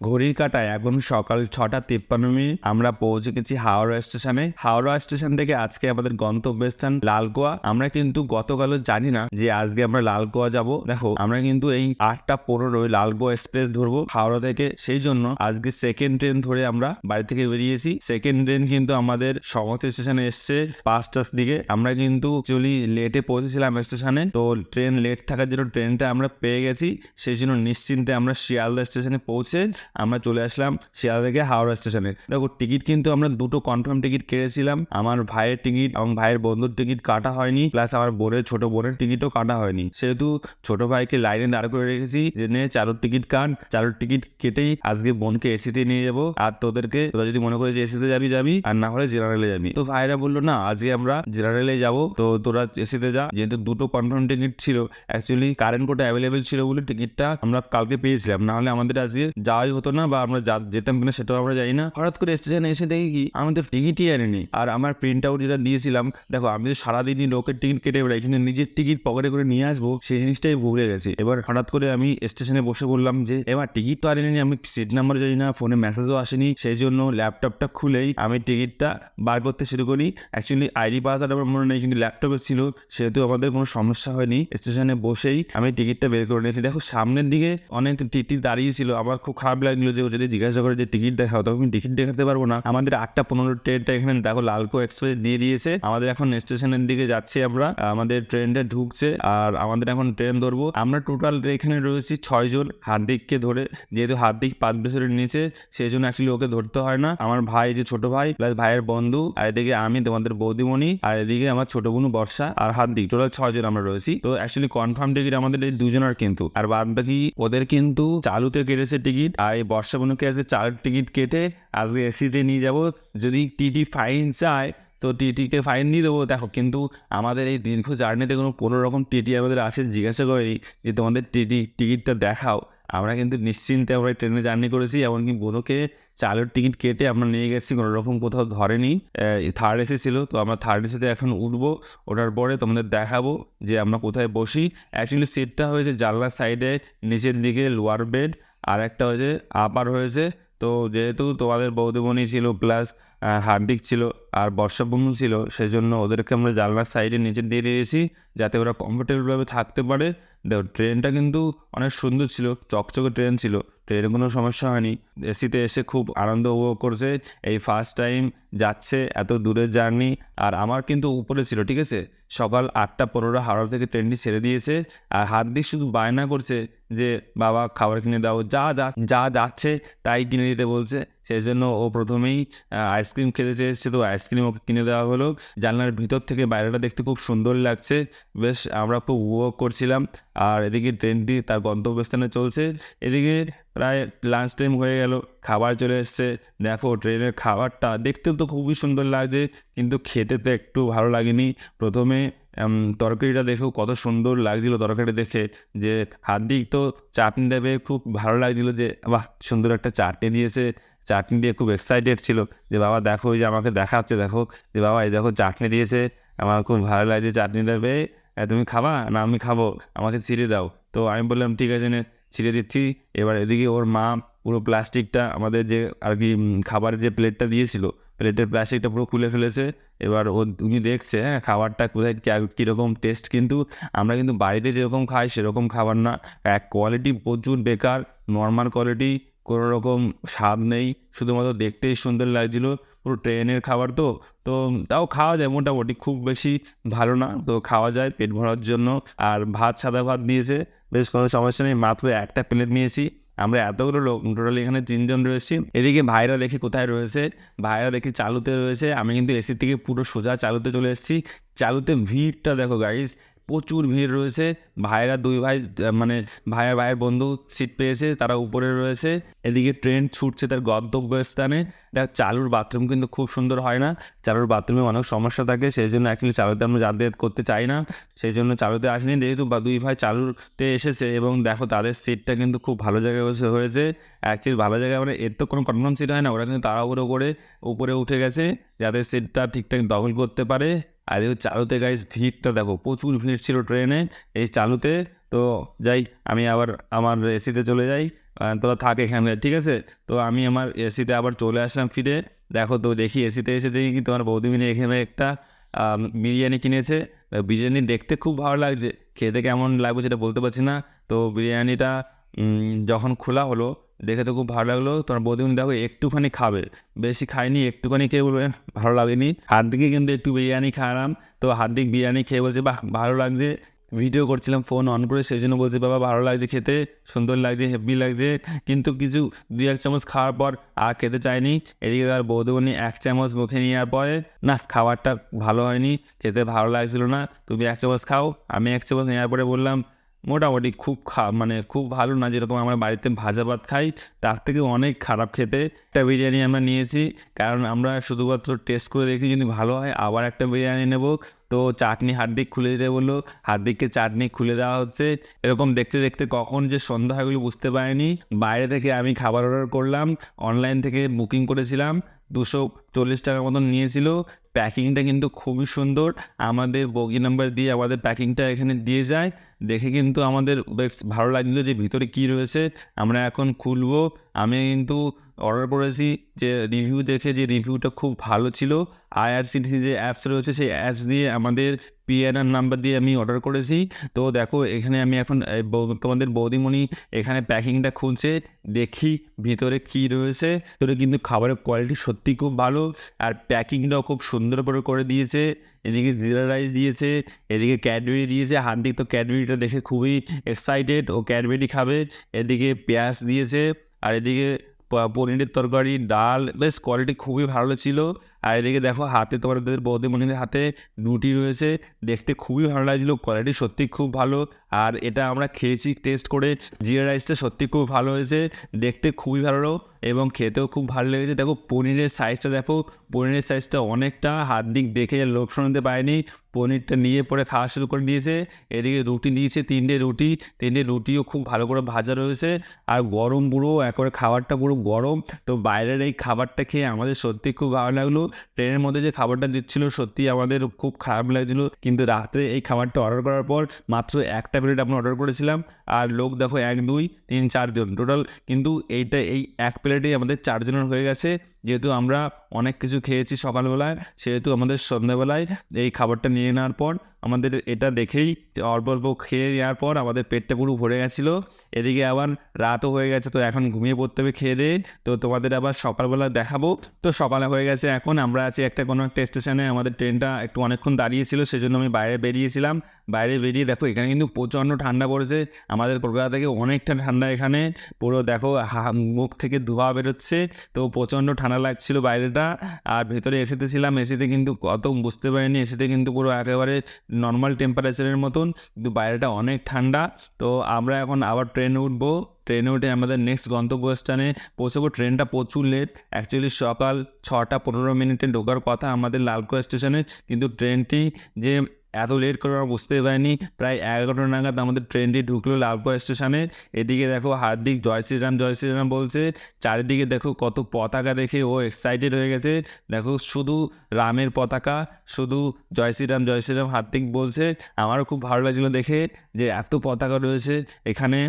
ঘড়ির কাটায় এখন সকাল ছটা তিপ্পান্ন মিনিট। আমরা পৌঁছে গেছি হাওড়া স্টেশনে। হাওড়া স্টেশন থেকে আজকে আমাদের গন্তব্যস্থান লালগোয়া। আমরা কিন্তু গতকালও জানি না যে আজকে আমরা লালগোয়া যাব। দেখো, আমরা কিন্তু এই আটটা পনেরোই লালগোয়া এক্সপ্রেস ধরবো হাওড়া থেকে। সেই জন্য আজকে সেকেন্ড ট্রেন ধরে আমরা বাড়ি থেকে বেরিয়েছি। সেকেন্ড ট্রেন কিন্তু আমাদের সমতি স্টেশনে এসছে পাঁচটার দিকে। আমরা কিন্তু অ্যাকচুয়ালি লেটে পৌঁছেছিলাম স্টেশনে। তো ট্রেন লেট থাকার জন্য ট্রেনটা আমরা পেয়ে গেছি। সেই জন্য নিশ্চিন্তে আমরা শিয়ালদা স্টেশনে পৌঁছে আমরা চলে আসলাম শিয়ালদা থেকে হাওড়া স্টেশনে। দেখো, টিকিট কিন্তু আমরা দুটো কনফার্ম টিকিট কেটেছিলাম আমার ভাইয়ের টিকিট এবং ভাইয়ের বন্ধুর টিকিট কাটা হয়নি প্লাস আমার বোনের, ছোট বোনের টিকিটও কাটা হয়নি। সেহেতু ছোট ভাইকে লাইনে দাঁড় করে রেখেছি যে, নে চালুর টিকিট কাট। চালুর টিকিট কেটেই আজকে বোনকে এসিতে নিয়ে যাব। আর তোদেরকে, তোরা যদি মনে করে যে এসিতে যাবি যাবি, আর না হলে জেনারেলে যাবি। তো ভাইরা বলল, না, আজকে আমরা জেনারেলে যাব। তো তোরা এসিতে যা। যেহেতু দুটো কনফার্ম টিকিট ছিল অ্যাকচুয়ালি কারেন্ট কোটা অ্যাভেলেবেল ছিল বলে টিকিটটা আমরা কালকে পেয়েছিলাম। না হলে আমাদের আজকে যাওয়াই হতো না বা আমরা যেতাম কিনা সেটাও আমরা জানি না। হঠাৎ করে স্টেশনে এসে দেখি কি আমাদের টিকিটই আনেনি। আর আমার প্রিন্ট আউট যেটা দিয়েছিলাম, দেখো, আমি তো সারাদিনই লোকের টিকিট কেটে বেড়াই, কিন্তু নিজের টিকিট পকেটে করে নিয়ে আসব, সেই জিনিসটাই ভুলে গেছি। এবার হঠাৎ করে আমি স্টেশনে বসে বললাম যে, এবার টিকিট তো আনেনি, আমি সিট নাম্বার জানি না ফোনে মেসেজও আসেনি, সেই জন্য ল্যাপটপটা খুলেই আমি টিকিটটা বার করতে শুরু করি। অ্যাকচুয়ালি আইডি পাসওয়ার্ড আমার মনে নেই, কিন্তু ল্যাপটপে ছিল, সেহেতু আমাদের কোনো সমস্যা হয়নি। স্টেশনে বসেই আমি টিকিটটা বের করে নিয়েছি। দেখো, সামনের দিকে অনেক টিটি দাঁড়িয়ে ছিল, আমার খুব খারাপ লাগল যে ও যদি জিজ্ঞাসা করে যে টিকিট দেখাও, তখন টিকিট দেখাতে পারব না। আমাদের আটটা পনেরো ট্রেনটা এখানে দেখো লালকো এক্সপ্রেস দিয়ে দিয়েছে। আমাদের এখন স্টেশনের দিকে যাচ্ছি আমরা। আমাদের ট্রেনটা ঢুকছে আর আমাদের এখন ট্রেন ধরবো। আমরা টোটাল এখানে রয়েছি ছয়জন হার্দিককে ধরে। যেহেতু হার্দিক পাঁচ বছরের নিচে সেই জন্য অ্যাকচুয়ালি ওকে ধরতে হয় না। আমার ভাই যে ছোট ভাই প্লাস ভাইয়ের বন্ধু, আর এদিকে আমি, তোমাদের বৌদিমণি, আর এদিকে আমার ছোট বোন বর্ষা আর হার্দিক। টোটাল ছয়জন আমরা রয়েছি। তো অ্যাকচুয়ালি কনফার্ম টিকিট আমাদের এই দুজনের কিন্তু। আর বাদ বাকি ওদের কিন্তু চালুতে কেটেছে টিকিট। আর এই বর্ষা বনুকে আজকে চালুর টিকিট কেটে আজকে এসিতে নিয়ে যাব। যদি টিটি ফাইন চায়, তো টিটিকে ফাইন দিয়ে দেবো। দেখো, কিন্তু আমাদের এই দীর্ঘ জার্নিতে কোনো কোনো রকম টিটি আমাদের আসে, জিজ্ঞাসা করেনি যে, তোমাদের টিটি, টিকিটটা দেখাও। আমরা কিন্তু নিশ্চিন্তে আমরা ট্রেনে জার্নি করেছি, এমনকি বোনকে চালের টিকিট কেটে আমরা নিয়ে গেছি, কোনো রকম কোথাও ধরেনি। থার্ড এসি ছিল, তো আমরা থার্ড এসিতে এখন উঠবো। ওঠার পরে তোমাদের দেখাবো যে আমরা কোথায় বসি। অ্যাকচুয়ালি সিটটা হয়েছে জানলার সাইডে নিচের দিকে লোয়ার বেড আর একটা হয়েছে আপার হয়েছে। তো যেহেতু তোমাদের বৌদিবনি ছিল প্লাস হার্দিক ছিল আর বর্ষাবন্ধু ছিল সেই জন্য ওদেরকে আমরা জানলার সাইডে নিচে দিয়ে দিয়েছি, যাতে ওরা কমফোর্টেবলভাবে থাকতে পারে। দেখো ট্রেনটা কিন্তু অনেক সুন্দর ছিল, চকচকে ট্রেন ছিল। ট্রেনে কোনো সমস্যা হয়নি। এসিতে এসে খুব আনন্দ উপভোগ করছে। এই ফার্স্ট টাইম যাচ্ছে এত দূরের জার্নি আর আমার কিন্তু উপরে ছিল, ঠিক আছে? সকাল আটটা পনেরো হাওড়া থেকে ট্রেনটি ছেড়ে দিয়েছে আর হাত দিয়ে শুধু বায়না করছে যে, বাবা, খাবার কিনে দাও। যা যা যাচ্ছে তাই কিনে দিতে বলছে। সেই জন্য ও প্রথমেই আইসক্রিম খেতে চেয়েছে তো আইসক্রিম ওকে কিনে দেওয়া হলো। জানলার ভিতর থেকে বাইরেটা দেখতে খুব সুন্দর লাগছে। বেশ, আমরা খুব উপভোগ করছিলাম। আর এদিকে ট্রেনটি তার গন্তব্যস্থানে চলছে। এদিকে প্রায় লাঞ্চ টাইম হয়ে গেল, খাবার চলে এসছে। দেখো, ট্রেনের খাবারটা দেখতে তো খুবই সুন্দর লাগছে, কিন্তু খেতে তো একটু ভালো লাগেনি। প্রথমে তরকারিটা দেখেও কত সুন্দর লাগছিল তরকারি দেখে, যে হার্দিক তো চাটনি দেবে খুব ভালো লাগছিল যে, বাহ, সুন্দর একটা চাটনি দিয়েছে। চাটনি দিয়ে খুব এক্সাইটেড ছিল, যে বাবা দেখো যে আমাকে দেখাচ্ছে, দেখো, যে বাবা এই দেখো চাটনি দিয়েছে, আমার খুব ভালো লাগছে চাটনি দেবে তুমি খাবা? না, আমি খাব। আমাকে ছিঁড়ে দাও। তো আমি বললাম, ঠিক আছে নে। ছিঁড়ে দিচ্ছি। এবার এদিকে ওর মা পুরো প্লাস্টিকটা আমাদের যে আর কি খাবারের যে প্লেটটা দিয়েছিল, প্লেটের প্লাস্টিকটা পুরো খুলে ফেলেছে। এবার ও উনি দেখছে হ্যাঁ খাবারটা কোথায় কীরকম টেস্ট কিন্তু আমরা কিন্তু বাড়িতে যেরকম খাই সেরকম খাবার না। এক কোয়ালিটি প্রচুর বেকার নর্মাল কোয়ালিটি কোনো রকম স্বাদ নেই। শুধুমাত্র দেখতেই সুন্দর লাগছিল। পুরো ট্রেনের খাবার তো তো তাও খাওয়া যায় মোটামুটি। খুব বেশি ভালো না, তো খাওয়া যায় পেট ভরার জন্য। আর ভাত, সাদা ভাত দিয়েছে বেশ কোনো সমস্যা নেই, মাত্র একটা প্লেট নিয়েছি। আমরা এতগুলো লোক, টোটালি এখানে তিনজন রয়েছি। এদিকে ভাইরা দেখি কোথায় রয়েছে, ভাইরা দেখি চালুতে রয়েছে। আমি কিন্তু এসি থেকে পুরো সোজা চালুতে চলে এসেছি। চালুতে ভিড়টা দেখো গাইস প্রচুর ভিড় রয়েছে। ভাইরা দুই ভাই মানে ভাইয়ের ভাইয়ের বন্ধু সিট পেয়েছে, তারা উপরে রয়েছে। এদিকে ট্রেন ছুটছে তার গন্তব্যস্থানে। দেখ, চালুর বাথরুম কিন্তু খুব সুন্দর হয় না। চালুর বাথরুমে অনেক সমস্যা থাকে, সেই জন্য অ্যাকচুয়ালি চালুতে আমরা যাতায়াত করতে চাই না। সেই জন্য চালুতে আসেনি, যেহেতু বা দুই ভাই চালুতে এসেছে এবং দেখো তাদের সিটটা কিন্তু খুব ভালো জায়গায় হয়েছে। অ্যাকচুয়ালি ভালো জায়গায় মানে এর তো কোনো কনফার্ম সিট হয় না, ওরা কিন্তু তাড়াহুড়ো করে উপরে উঠে গেছে, যাদের সিটটা ঠিকঠাক দখল করতে পারে। আর এই চালুতে গাইজ ভিড়টা দেখো, প্রচুর ভিড় ছিল ট্রেনে, এই চালুতে। তো যাই, আমি আবার আমার এসিতে চলে যাই তোরা থাক এখানে, ঠিক আছে? তো আমি আমার এসিতে আবার চলে আসলাম ফিরে। দেখো তো দেখি এসিতে এসে দেখি কি তোমার বৌদিমিনী এখানে একটা বিরিয়ানি কিনেছে। বিরিয়ানি দেখতে খুব ভালো লাগছে, খেতে কেমন লাগবে সেটা বলতে পারছি না। তো বিরিয়ানিটা যখন খোলা হলো দেখে তো খুব ভালো লাগল। তোমার বৌদিমণি দেখো একটুখানি খাবে। বেশি খাইনি একটুখানি খেয়ে বলবে, ভালো লাগেনি। হাত দিকে কিন্তু একটু বিরিয়ানি খাওয়ালাম। তো হাত দিক বিরিয়ানি খেয়ে বলছে, বাহ, ভালো লাগছে। ভিডিও করছিলাম ফোন অন করে, সেই জন্য বলছে, বাবা, ভালো লাগছে খেতে, সুন্দর লাগছে হেভি লাগছে। কিন্তু কিছু দুই এক চামচ খাওয়ার পর আর খেতে চাইনি। এদিকে আর বৌদিমণি এক চামচ মুখে নেওয়ার পরে, না, খাবারটা ভালো হয়নি, খেতে ভালো লাগছিল না। তুমি এক চামচ খাও। আমি এক চামচ নেওয়ার পরে বললাম মোটামুটি খুব খা মানে খুব ভালো না যেরকম আমরা বাড়িতে ভাজা ভাত খাই, তার থেকে অনেক খারাপ খেতে একটা বিরিয়ানি আমরা নিয়েছি। কারণ আমরা শুধুমাত্র টেস্ট করে দেখি যদি ভালো হয়, আবার একটা বিরিয়ানি নেব। তো চাটনি হার্দিক খুলে দিতে বলল, হার্দিককে চাটনি খুলে দেওয়া হচ্ছে। এরকম দেখতে দেখতে কখন যে সন্ধ্যা হয় এগুলো বুঝতে পারিনি। বাইরে থেকে আমি খাবার অর্ডার করলাম অনলাইন থেকে বুকিং করেছিলাম। দুশো চল্লিশ টাকার মতন নিয়েছিল। প্যাকিংটা কিন্তু খুবই সুন্দর। আমাদের বগি নাম্বার দিয়ে আমাদের প্যাকিংটা এখানে দিয়ে যায়। দেখে কিন্তু আমাদের বেশ ভালো লাগছিল যে ভিতরে কী রয়েছে। আমরা এখন খুলবো। আমি কিন্তু অর্ডার করেছি যে রিভিউ দেখে যে রিভিউটা খুব ভালো ছিল। আইআরসিটিসি যে অ্যাপস রয়েছে, সেই অ্যাপস দিয়ে আমাদের পিএনআর নাম্বার দিয়ে আমি অর্ডার করেছি। তো দেখো, এখানে আমি এখন তোমাদের বৌদিমণি এখানে প্যাকিংটা খুলছে। দেখি ভিতরে কি রয়েছে। ভিতরে কিন্তু খাবারের কোয়ালিটি সত্যি খুব ভালো। আর প্যাকিংটাও খুব সুন্দর করে করে দিয়েছে, এদিকে জিরা রাইস দিয়েছে, এদিকে ক্যাডবেরি দিয়েছে। হার্দিক তো ক্যাডবেরিটা দেখে খুবই এক্সাইটেড ও ক্যাডবেরি খাবে। এদিকে পেঁয়াজ দিয়েছে, আর এদিকে পনিরের তরকারি, ডাল, বেশ কোয়ালিটি খুবই ভালো ছিল। আর এদিকে দেখো, হাতে তোমার বৌদি মনির হাতে রুটি রয়েছে। দেখতে খুবই ভালো লাগছিল কোয়ালিটি সত্যি খুব ভালো। আর এটা আমরা খেয়েছি টেস্ট করে, জিরা রাইসটা সত্যি খুব ভালো হয়েছে, দেখতে খুবই ভালো এবং খেতেও খুব ভালো লেগেছে। দেখো, পনিরের সাইজটা দেখো, পনিরের সাইজটা অনেকটা, হাত দিক দেখে লোভ শোনাতে পারেনি। পনিরটা নিয়ে পরে খাওয়া শুরু করে দিয়েছে। এদিকে রুটি নিয়েছে, তিনটে রুটি। তিনটে রুটিও খুব ভালো করে ভাজা রয়েছে। আর গরম পুরো, একবারে খাবারটা পুরো গরম। তো বাইরের এই খাবারটা খেয়ে আমাদের সত্যি খুব ভালো লাগল। ট্রেনের মধ্যে যে খাবারটা দিচ্ছিল সত্যি আমাদের খুব খারাপ লাগছিল। কিন্তু রাতে এই খাবারটা অর্ডার করার পর মাত্র একটা প্লেট আমরা অর্ডার করেছিলাম। আর লোক দেখো এক, দুই, তিন, চারজন টোটাল কিন্তু এইটা, এই এক প্লেটেই আমাদের চারজনের হয়ে গেছে। যেহেতু আমরা অনেক কিছু খেয়েছি সকালবেলায় সেহেতু আমাদের সন্ধ্যাবেলায় এই খাবারটা নিয়ে নেওয়ার পর আমাদের এটা দেখেই অল্প অল্প খেয়ে নেওয়ার পর আমাদের পেটটা পুরো ভরে গেছিল। এদিকে আবার রাতও হয়ে গেছে, তো এখন ঘুমিয়ে পড়তে হবে খেয়ে দিয়ে। তো তোমাদের আবার সকালবেলা দেখাবো। তো সকালে হয়ে গেছে এখন, আমরা আছি একটা কোনো একটা স্টেশনে আমাদের ট্রেনটা একটু অনেকক্ষণ দাঁড়িয়েছিল, সেজন্য আমি বাইরে বেরিয়েছিলাম। বাইরে বেরিয়ে দেখো, এখানে কিন্তু প্রচণ্ড ঠান্ডা পড়েছে। আমাদের কলকাতা থেকে অনেকটা ঠান্ডা এখানে। পুরো দেখো মুখ থেকে ধোঁয়া বেরোচ্ছে। তো প্রচণ্ড ঠান্ডা লাগছিল বাইরেটা। আর ভেতরে এসিতে ছিলাম এসিতে কিন্তু কত বুঝতে পারিনি। এসিতে কিন্তু পুরো একেবারে নর্মাল টেম্পারেচারের মতন। কিন্তু বাইরেটা অনেক ঠান্ডা। তো আমরা এখন আবার ট্রেনে উঠবো। ট্রেনে উঠে আমাদের নেক্সট গন্তব্যস্থানে পৌঁছবো। ট্রেনটা প্রচুর লেট অ্যাকচুয়ালি সকাল ছটা পনেরো মিনিটে ঢোকার কথা আমাদের লালকোয়া স্টেশনে কিন্তু ট্রেনটি যে এত লেট করে আমরা বুঝতে পারিনি। প্রায় এগারোটা নাগাদ আমাদের ট্রেনটি ঢুকলো লালকোয়া স্টেশনে এদিকে দেখো হার্দিক, জয় শ্রীরাম জয় শ্রীরাম বলছে। চারিদিকে দেখো কত পতাকা দেখে ও এক্সাইটেড হয়ে গেছে। দেখো শুধু রামের পতাকা, শুধু জয় শ্রীরাম জয় শ্রীরাম, হার্দিক বলছে। আমারও খুব ভালো লাগছিল দেখে যে এত পতাকা রয়েছে। এখানে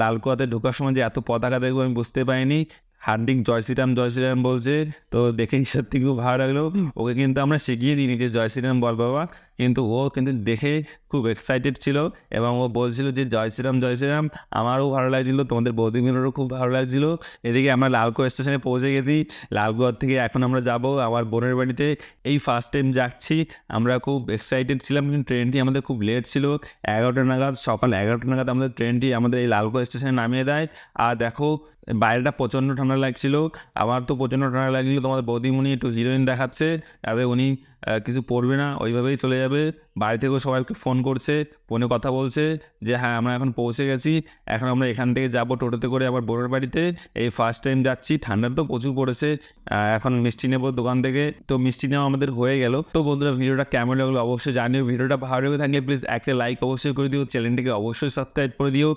লালকুয়াতে ঢোকার সময় যে এত পতাকা দেখব আমি বুঝতে পারিনি। হার্দিক জয় শ্রীরাম জয় শ্রীরাম বলছে, তো দেখেই সত্যি খুব ভালো লাগল। ওকে কিন্তু আমরা শিখিয়ে দিইনি যে জয় শ্রীরাম বল বাবা। কিন্তু ও কিন্তু দেখে খুব এক্সাইটেড ছিল এবং ও বলছিল যে জয় শ্রীরাম জয় শ্রীরাম আমারও ভালো লাগছিল, তোমাদের বৌদিমিনেরও খুব ভালো লাগছিল। এদিকে আমরা লালকুয়া স্টেশনে পৌঁছে গেছি। লালকুয়ার থেকে এখন আমরা যাব আমার বোনের বাড়িতে। এই ফার্স্ট টাইম যাচ্ছি। আমরা খুব এক্সাইটেড ছিলাম, কিন্তু ট্রেনটি আমাদের খুব লেট ছিল। এগারোটা নাগাদ, সকাল এগারোটা নাগাদ আমাদের ট্রেনটি আমাদের এই লালকুয়া স্টেশনে নামিয়ে দেয়। আর দেখো বাইরেটা প্রচণ্ড ঠান্ডা লাগছিল। আমার তো প্রচণ্ড ঠান্ডা লাগছিল, তোমাদের বৌদিমণি একটু হিরোইন দেখাচ্ছে তাতে উনি কিছু পড়বে না, ওইভাবেই চলে যাবে। বাড়ি থেকেও সবাইকে ফোন করছে ফোনে কথা বলছে যে হ্যাঁ আমরা এখন পৌঁছে গেছি, এখন আমরা এখান থেকে যাব টোটোতে করে আবার বোনের বাড়িতে। এই ফার্স্ট টাইম যাচ্ছি, ঠান্ডা তো প্রচুর পড়েছে এখন মিষ্টি নেব দোকান থেকে। তো মিষ্টি নেওয়া আমাদের হয়ে গেল। তো বন্ধুরা, ভিডিওটা কেমন লাগল অবশ্যই জানিও, ভিডিওটা ভালো লেগে থাকলে প্লিজ একটা লাইক অবশ্যই করে দিও চ্যানেলটিকে অবশ্যই সাবস্ক্রাইব করে দিও।